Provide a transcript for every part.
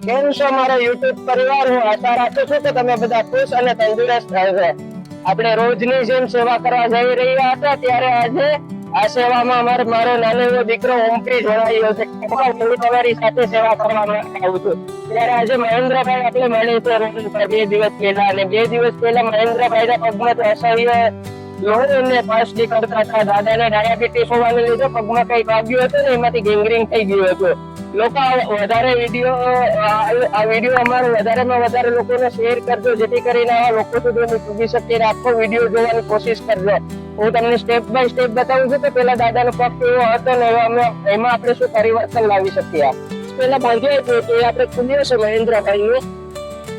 કેમ છો મારો યુટ્યુબ પરિવાર? હું આશા રાખું છું કે તમે બધા ખુશ અને તંદુરસ્ત રહેશો આપણે રોજની જેમ સેવા કરવા જઈ રહ્યા હતા ત્યારે આજે આ સેવામાં અમારો મારો નાનો એવો દીકરો ઓમપ્રી જોડાયો છે. હું તમારી સાથે સેવા કરવા આવું છું. ત્યારે આજે મહેન્દ્રભાઈ આપણે મળીએ છે બે દિવસ પહેલા અને બે દિવસ પહેલા મહેન્દ્રભાઈ ના પગમાં તો અસહ્ય લોહીને પાસ નીકળતા હતા. દાદાને ડાયાબિટીસ હોવાને લીધે પગમાં કંઈક વાગ્યું હતું ને એમાંથી ગેંગરીન થઈ ગયું હતું. લોકો આ વધારે વીડિયો આ વીડિયો અમારો વધારેમાં વધારે લોકોને શેર કરજો જેથી કરીને આ લોકો સુધી અમે પૂગી શકીએ અને આખો વીડિયો જોવાની કોશિશ કરજો. હું તમને સ્ટેપ બાય સ્ટેપ બતાવું છું કે પેલા દાદાનો પગ કેવો હતો ને એવો અમે એમાં આપણે શું પરિવર્તન લાવી શકીએ પેલા બાંધ્યો હતો તો એ આપણે ખુલ્યો છે મહેન્દ્રભાઈ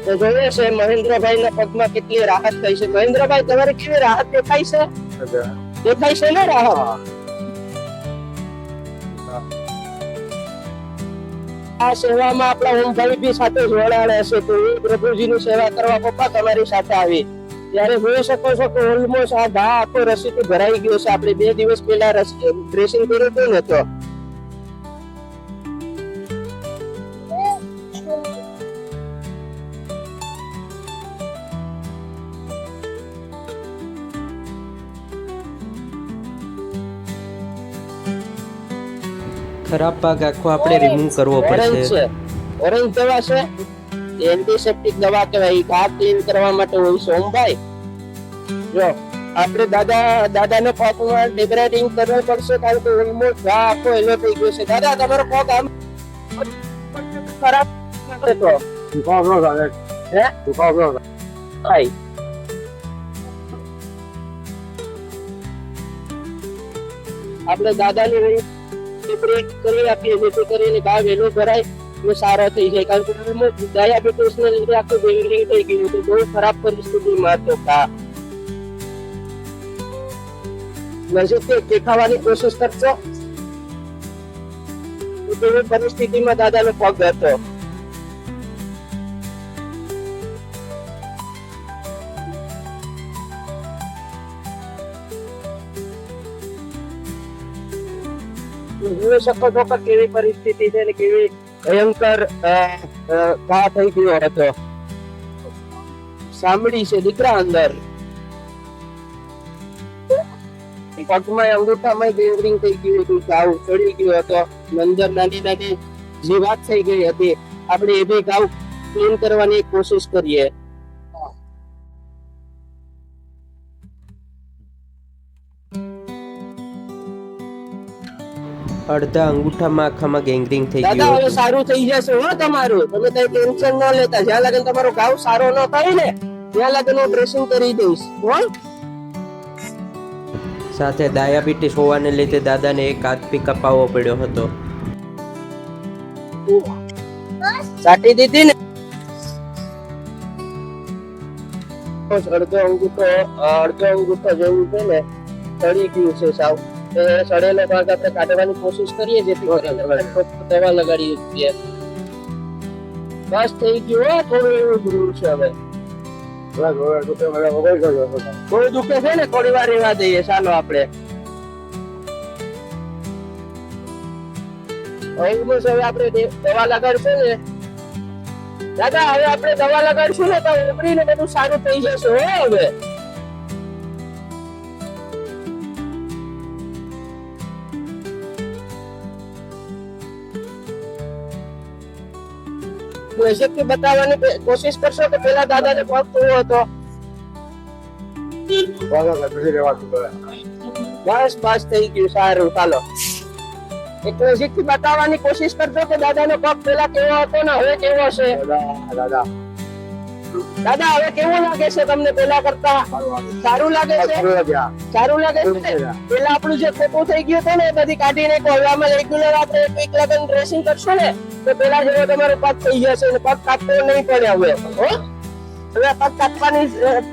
તો જોઈએ છે મહેન્દ્રભાઈ ના પગમાં કેટલી રાહત થઈ છે. મહેન્દ્રભાઈ તમારે કેવી રાહત દેખાય છે? દેખાય છે ને રાહત? આ સેવામાં આપણા ઓમ ભાઈ સાથે જોડાયા છે તો એ પ્રભુજીની સેવા કરવા પપ્પા તમારી સાથે આવી. ત્યારે જોઈ શકો છો કે ઓલમોસ્ટ આ ઘા આખો રસીથી ભરાઈ ગયો છે. આપણે બે દિવસ પહેલા ડ્રેસિંગ કર્યું હતું ને તો. ખરાબ ભાગ આખો આપણે રિમૂવ કરવો પડશે. ઓરેન્જ દવા છે? એન્ટીસેપ્ટિક દવા કહેવાય ઘા ક્લીન કરવા માટે હોય છે. ઓમભાઈ જો, આપણે દાદા, દાદાને પગમાં ડિગ્રેડિંગ કરવું પડશે કારણ કે ઓલમોસ્ટ ઘા આખો એલો થઈ ગયો છે. દાદા, તમારો પગ આમ ખરાબ તો? હે? ભાઈ, આપણે દાદાની ડિબ્રેડ કરી આપીએ જેથી કરીને ઘા વહેલો ભરાય અને સારો થઈ જાય. કારણ કે હું ડાયાબિટીસને લીધે આખું ગેંગરીન થઈ ગયું હતું. બહુ ખરાબ પરિસ્થિતિમાં હતો ઘા નજીકથી દેખાવાની કોશિશ કરશો? પરિસ્થિતિમાં દાદાનો પગ હતો. જોઈ શકો કેવી પરિસ્થિતિ છે ને કેવી ભયંકર ઘા થઈ ગયો હતો. સાંભળી છે દીકરા અંદર. પગમાં અંગૂઠામાં ગેંગરીંગ થઈ ગયું હતું, ઘાવ ચડી ગયો હતો. અંદર નાની નાની જીવાત થઈ ગઈ હતી. આપણે એ બી ઘાવ ક્લીન કરવાની કોશિશ કરીએ. અડધા અંગૂઠામાં આખામાં ગેંગરિંગ થઈ દાદા હવે સારું થઈ જશે હો તમારું. તમે કઈ ટેન્શન ન લેતા. જ્યાં લગન તમારો ઘાવ સારો ન થાય ને ત્યાં લગન હું ડ્રેસિંગ કરી દઈશ. હો સાથે ડાયાબિટીસ હોવાને લીધે દાદાને એક હાથ પી કપાવવો પડ્યો હતો. સાટી દીધી ને. અડધો અંગૂઠો અડધો અંગૂઠો જેવું છે ને તળી ગયું છે સાવ. સડેલો ભાગ આપણે કાઢવાની કોશિશ કરીએ જેથી દવા લગાડી છીએ. બસ થઈ ગયું થોડું એવું જરૂર છે હવે. બહુ દુખે છે ને થોડી વાર રહેવા દઈએ ચાલો આપણે. હવે આપણે દવા લગાડશું ને. દાદા હવે આપણે દવા લગાડશું ને તો ઉભરીને બધું સારું થઈ જશે હો હવે. નજીકથી બતાવવાની કોશિશ કરશો કે પેલા દાદાને પગ કેવો હતો. બસ બસ થઈ ગયું સારું ચાલો. એક નજીકથી બતાવવાની કોશિશ કરજો કે દાદાનો પગ પેલા કેવો હતો ને હવે કેવો છે? દાદા. હવે કેવું લાગે છે તમને? પેલા કરતા સારું લાગે છે? સારું લાગે છે? પેલા આપણું જે ખોટું થઈ ગયું હતું ને એ બધી કાઢીને કહો રેગ્યુલર આપણે એક લગન ડ્રેસિંગ કરશો ને તો પેલા જેવો તમારો પગ થઈ જશે ને પગ કાપવો નહીં પડે હવે હો. હવે પગ કાપવાની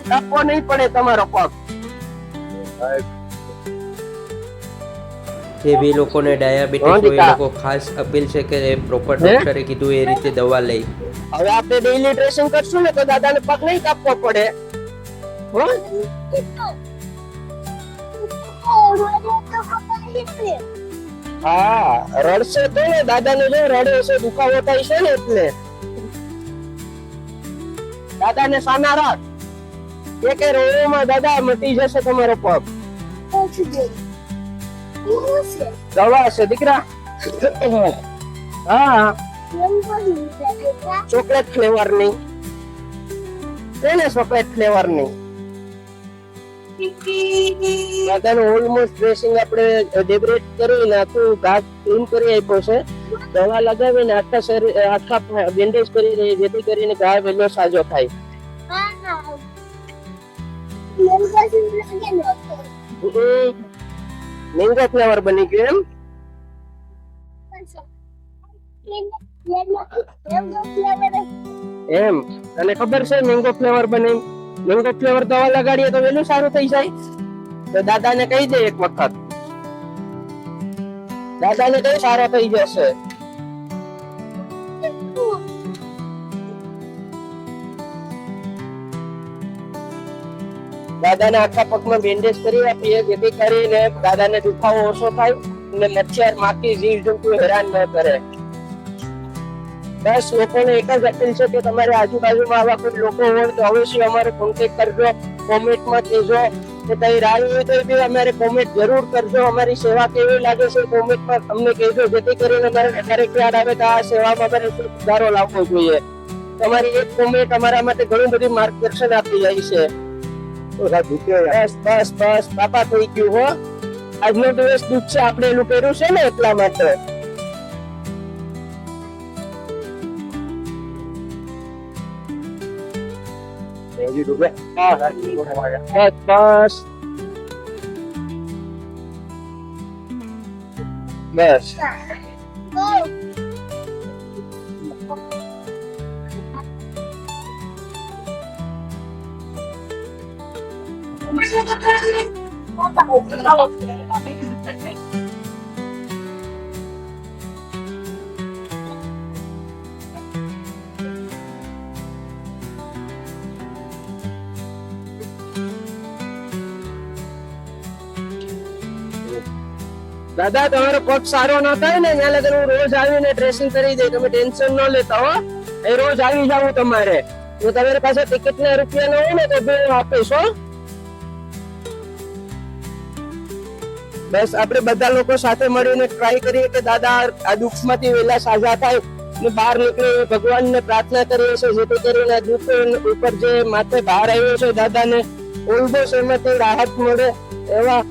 કાપવો નહીં પડે તમારો પગ. જે બી લોકોને ડાયાબિટીસ હોય એ લોકો ખાસ અપીલ છે કે પ્રોપર ડોક્ટરે કીધું એ રીતે દવા લઈ. હવે આપણે ડેઈલી ડ્રેસિંગ કરશું ને તો દાદાને પગ નહીં કાપવો પડે. હા? રડશે તો ને દાદાને જો રડે છે દુખાવો થાય છે ને એટલે. દાદાને સાના રાખ. એક રોવામાં દાદા મટી જશે તમારો પગ. દવા છે, દીકરા. હા. ચોકલેટ ફ્લેવરની. છે ને ચોકલેટ ફ્લેવરની ઓલમોસ્ટ ડ્રેસિંગ આપણે ડેકોરેટ કરીને આખું ઘાટ ક્લીન કરી આપ્યો છે. દવા લગાવીને આખા શરીર, આખા બેન્ડેજ કરી રહી જેથી કરીને ઘા વહેલો સાજો થાય. મેંગો ફ્લેવર બની ગયું એમ? એમ. તને ખબર છે મેંગો ફ્લેવર બને? મેંગો ફ્લેવર દવા લગાડીએ તો વેલું સારું થઈ જાય? તો દાદાને કહી દે એક વખત. દાદાને કહી સારો થઈ જશે. દાદાને આખા પગમાં બેન્ડેજ કરી આપીએ જેથી કરીને દાદાને દુખાવો ઓછો થાય અને મચ્છર, માખી જીવજંતુ હેરાન ન કરે. બસ, લોકોને એક જ અપીલ છે કે તમારે આજુબાજુમાં આવા કોઈ લોકો હોય તો અવશ્ય અમારે કોન્ટેક કરજો કોમેન્ટમાં કહેજો. કે કઈ રાહ હોય તો બી અમારે કોમેન્ટ જરૂર કરજો. અમારી સેવા કેવી લાગે છે કોમેન્ટમાં અમને કહેજો. જેથી કરીને અમારે ક્યારેક યાદ આવે તો આ સેવામાં અમારે સુધારો લાવવો જોઈએ. તમારી એક કોમેન્ટ અમારા માટે ઘણું બધું માર્ગદર્શન આપી જાય છે. બસ બસ બસ બાપા થઈ ગયું હો. આજનો દિવસ દુઃખ છે આપણે એનું કર્યું છે ને એટલા માટે. બસ બસ. બસ. દાદા, તમારો પગ સારો ન થાય ને, ત્યાં લગન હું રોજ આવીને ડ્રેસિંગ કરી દઈ તમે ટેન્શન ન લેતા હો. એ રોજ આવી જાવ તમારે. જો તમારી પાસે ટિકિટ ના રૂપિયા ન હોય ને, તો હું આપીશ, હો. બસ આપણે બધા લોકો સાથે મળીને ટ્રાય કરીએ કે દાદા, આ દુઃખમાંથી વહેલા સાજા થાય ને બહાર નીકળે ભગવાનને પ્રાર્થના કરીએ છીએ, જેથી કરીને દુઃખ ઉપર જે માથે બહાર આવ્યો છે, દાદાને ઓલમોસ્ટ એમાંથી રાહત મળે એવા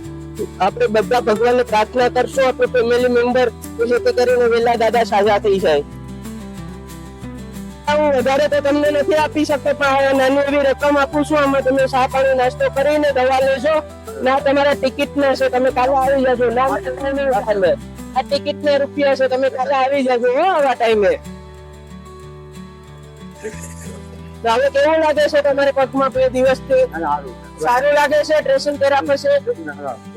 આપણે બધા ભગવાનને પ્રાર્થના કરશું, આપણે ફેમિલી મેમ્બર જેથી કરીને વહેલા દાદા સાજા થઈ જાય. હું વધારે તો તમને નથી આપી શકતો, પણ નાની એવી રકમ આપું છું, આમાં તમે ચા પાણી નાસ્તો કરીને દવા લેશો ના તમારા ટિકિટ ના છે તમે કાલે આવી જજો. ના. આ ટિકિટ ના રૂપિયા છે તમે કાલે આવી જજો હો આવા ટાઈમે હવે કેવું લાગે છે તમારે પગમાં બે દિવસથી? સારું લાગે છે ડ્રેસિંગ કર્યા છે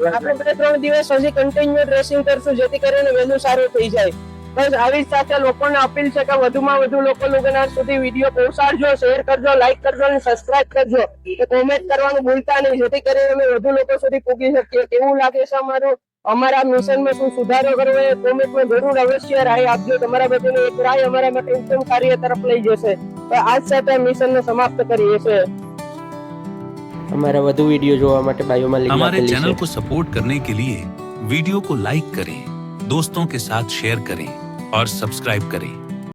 આપણે બે ત્રણ દિવસ હજી કન્ટિન્યુ ડ્રેસિંગ કરશું જેથી કરીને વહેલું સારું થઈ જાય. બસ આવી જ સાથે લોકોને અપીલ છે કે વધુમાં વધુ લોકો લોકોના સુધી વિડીયો પહોંચાડજો શેર કરજો લાઈક કરજો અને સબસ્ક્રાઇબ કરજો કે કોમેન્ટ કરવાનું ભૂલતા નહીં જેથી કરીને અમે વધુ લોકો સુધી પૂગી શકીએ કેવું લાગે છે અમારું અમારા મિશનમાં શું સુધારો કરવો એ કોમેન્ટમાં જરૂર અવશ્ય રાય આપજો તમારા બધાની એક રાય અમારા માટે ઉત્તમ કાર્ય તરફ લઈ જશે તો આજ સાથે આ મિશનને સમાપ્ત કરીએ છીએ અમારા વધુ વિડીયો જોવા માટે બાયોમાં લિંક हमारे આપેલી चैनल છે को सपोर्ट करने के लिए वीडियो को लाइक करें दोस्तों के साथ शेयर करें और सब्सक्राइब करें